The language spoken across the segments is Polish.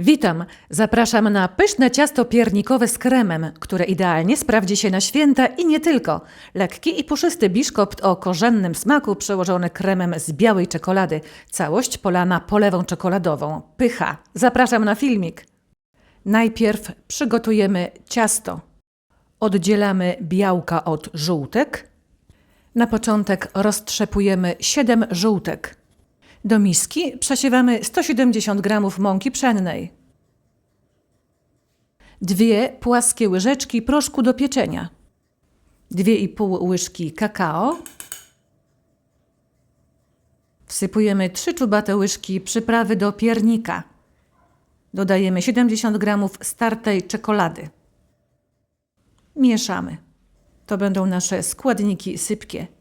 Witam! Zapraszam na pyszne ciasto piernikowe z kremem, które idealnie sprawdzi się na święta i nie tylko. Lekki i puszysty biszkopt o korzennym smaku przełożony kremem z białej czekolady. Całość polana polewą czekoladową. Pycha! Zapraszam na filmik. Najpierw przygotujemy ciasto. Oddzielamy białka od żółtek. Na początek roztrzepujemy 7 żółtek. Do miski przesiewamy 170 g mąki pszennej. Dwie płaskie łyżeczki proszku do pieczenia. 2,5 łyżki kakao. Wsypujemy 3 czubate łyżki przyprawy do piernika. Dodajemy 70 g startej czekolady. Mieszamy. To będą nasze składniki sypkie.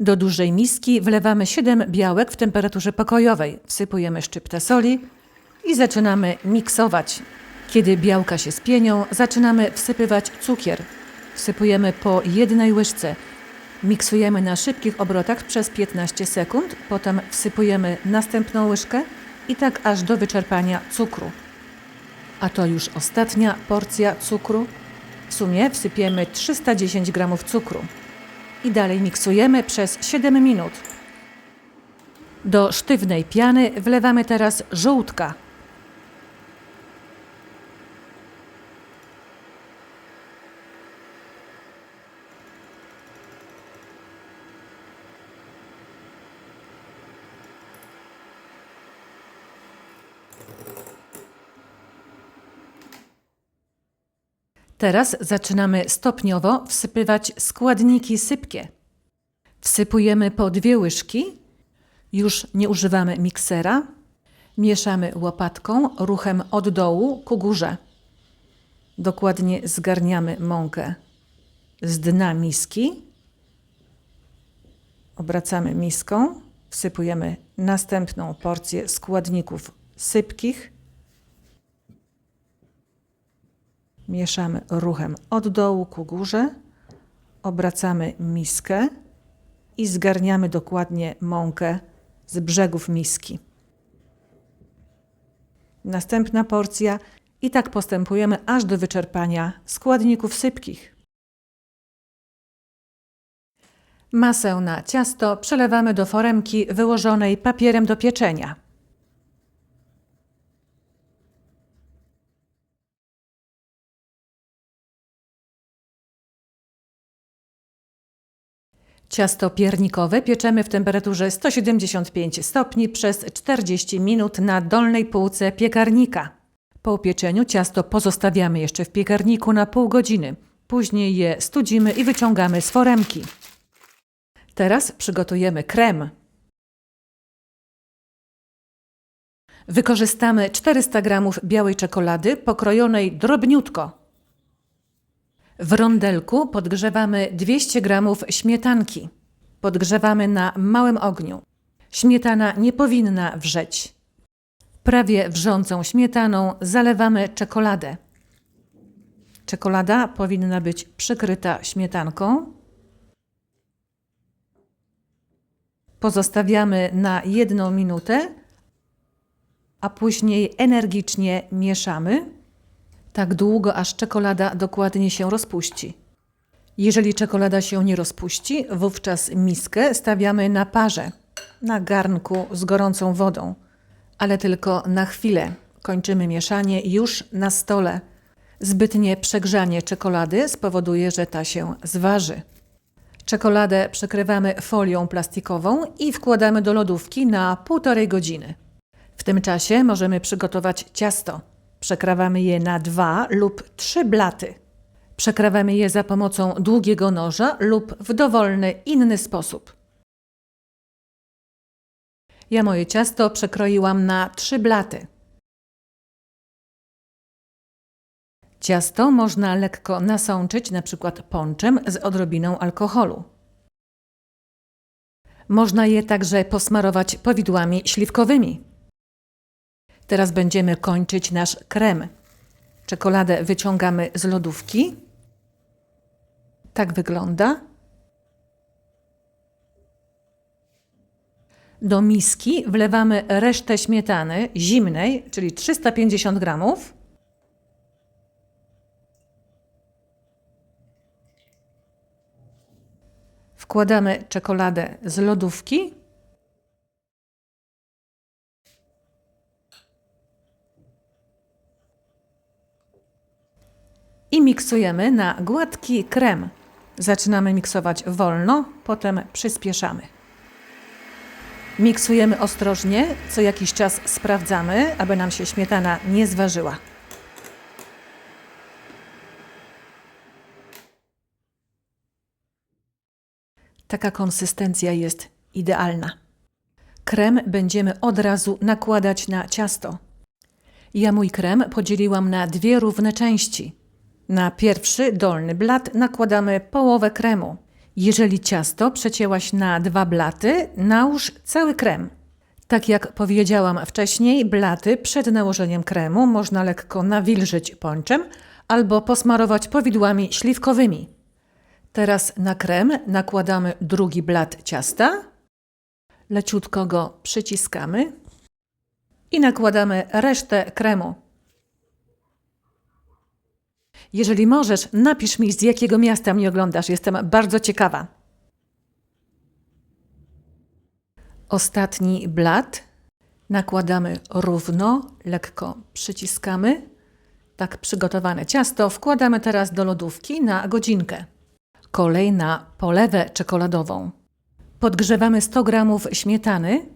Do dużej miski wlewamy 7 białek w temperaturze pokojowej. Wsypujemy szczyptę soli i zaczynamy miksować. Kiedy białka się spienią, zaczynamy wsypywać cukier. Wsypujemy po jednej łyżce. Miksujemy na szybkich obrotach przez 15 sekund, potem wsypujemy następną łyżkę i tak aż do wyczerpania cukru. A to już ostatnia porcja cukru. W sumie wsypiemy 310 g cukru i dalej miksujemy przez 7 minut. Do sztywnej piany wlewamy teraz żółtka. Teraz zaczynamy stopniowo wsypywać składniki sypkie. Wsypujemy po dwie łyżki. Już nie używamy miksera. Mieszamy łopatką ruchem od dołu ku górze. Dokładnie zgarniamy mąkę z dna miski. Obracamy miską. Wsypujemy następną porcję składników sypkich. Mieszamy ruchem od dołu ku górze. Obracamy miskę i zgarniamy dokładnie mąkę z brzegów miski. Następna porcja i tak postępujemy aż do wyczerpania składników sypkich. Masę na ciasto przelewamy do foremki wyłożonej papierem do pieczenia. Ciasto piernikowe pieczemy w temperaturze 175 stopni przez 40 minut na dolnej półce piekarnika. Po upieczeniu ciasto pozostawiamy jeszcze w piekarniku na pół godziny. Później je studzimy i wyciągamy z foremki. Teraz przygotujemy krem. Wykorzystamy 400 g białej czekolady pokrojonej drobniutko. W rondelku podgrzewamy 200 g śmietanki. Podgrzewamy na małym ogniu. Śmietana nie powinna wrzeć. Prawie wrzącą śmietaną zalewamy czekoladę. Czekolada powinna być przykryta śmietanką. Pozostawiamy na jedną minutę, a później energicznie mieszamy tak długo, aż czekolada dokładnie się rozpuści. Jeżeli czekolada się nie rozpuści, wówczas miskę stawiamy na parze, na garnku z gorącą wodą, ale tylko na chwilę. Kończymy mieszanie już na stole. Zbytnie przegrzanie czekolady spowoduje, że ta się zważy. Czekoladę przykrywamy folią plastikową i wkładamy do lodówki na półtorej godziny. W tym czasie możemy przygotować ciasto. Przekrawamy je na dwa lub trzy blaty. Przekrawamy je za pomocą długiego noża lub w dowolny inny sposób. Ja moje ciasto przekroiłam na trzy blaty. Ciasto można lekko nasączyć, na przykład ponczem z odrobiną alkoholu. Można je także posmarować powidłami śliwkowymi. Teraz będziemy kończyć nasz krem. Czekoladę wyciągamy z lodówki. Tak wygląda. Do miski wlewamy resztę śmietany zimnej, czyli 350 gramów. Wkładamy czekoladę z lodówki. I miksujemy na gładki krem. Zaczynamy miksować wolno, potem przyspieszamy. Miksujemy ostrożnie, co jakiś czas sprawdzamy, aby nam się śmietana nie zważyła. Taka konsystencja jest idealna. Krem będziemy od razu nakładać na ciasto. Ja mój krem podzieliłam na dwie równe części. Na pierwszy dolny blat nakładamy połowę kremu. Jeżeli ciasto przecięłaś na dwa blaty, nałóż cały krem. Tak jak powiedziałam wcześniej, blaty przed nałożeniem kremu można lekko nawilżyć ponczem albo posmarować powidłami śliwkowymi. Teraz na krem nakładamy drugi blat ciasta, leciutko go przyciskamy i nakładamy resztę kremu. Jeżeli możesz, napisz mi, z jakiego miasta mnie oglądasz. Jestem bardzo ciekawa. Ostatni blat nakładamy równo, lekko przyciskamy. Tak przygotowane ciasto wkładamy teraz do lodówki na godzinkę. Kolej na polewę czekoladową. Podgrzewamy 100 g śmietany.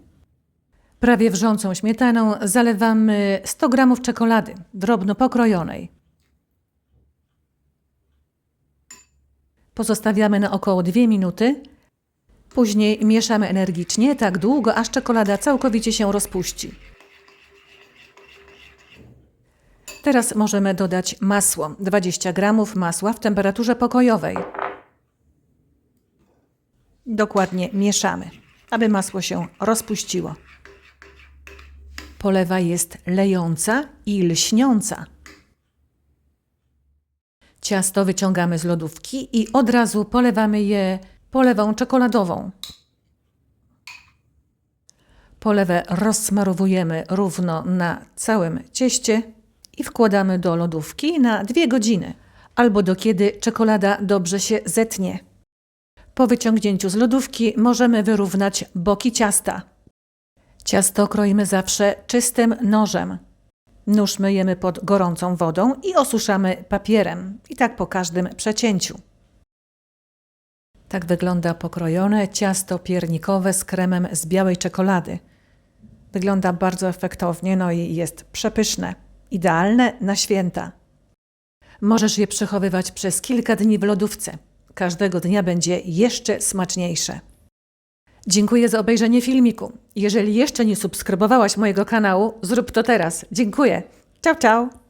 Prawie wrzącą śmietaną zalewamy 100 g czekolady drobno pokrojonej. Pozostawiamy na około 2 minuty. Później mieszamy energicznie tak długo, aż czekolada całkowicie się rozpuści. Teraz możemy dodać masło. 20 g masła w temperaturze pokojowej. Dokładnie mieszamy, aby masło się rozpuściło. Polewa jest lejąca i lśniąca. Ciasto wyciągamy z lodówki i od razu polewamy je polewą czekoladową. Polewę rozsmarowujemy równo na całym cieście i wkładamy do lodówki na 2 godziny albo do kiedy czekolada dobrze się zetnie. Po wyciągnięciu z lodówki możemy wyrównać boki ciasta. Ciasto kroimy zawsze czystym nożem. Nóż myjemy pod gorącą wodą i osuszamy papierem. I tak po każdym przecięciu. Tak wygląda pokrojone ciasto piernikowe z kremem z białej czekolady. Wygląda bardzo efektownie, no i jest przepyszne. Idealne na święta. Możesz je przechowywać przez kilka dni w lodówce. Każdego dnia będzie jeszcze smaczniejsze. Dziękuję za obejrzenie filmiku. Jeżeli jeszcze nie subskrybowałaś mojego kanału, zrób to teraz. Dziękuję. Ciao, ciao.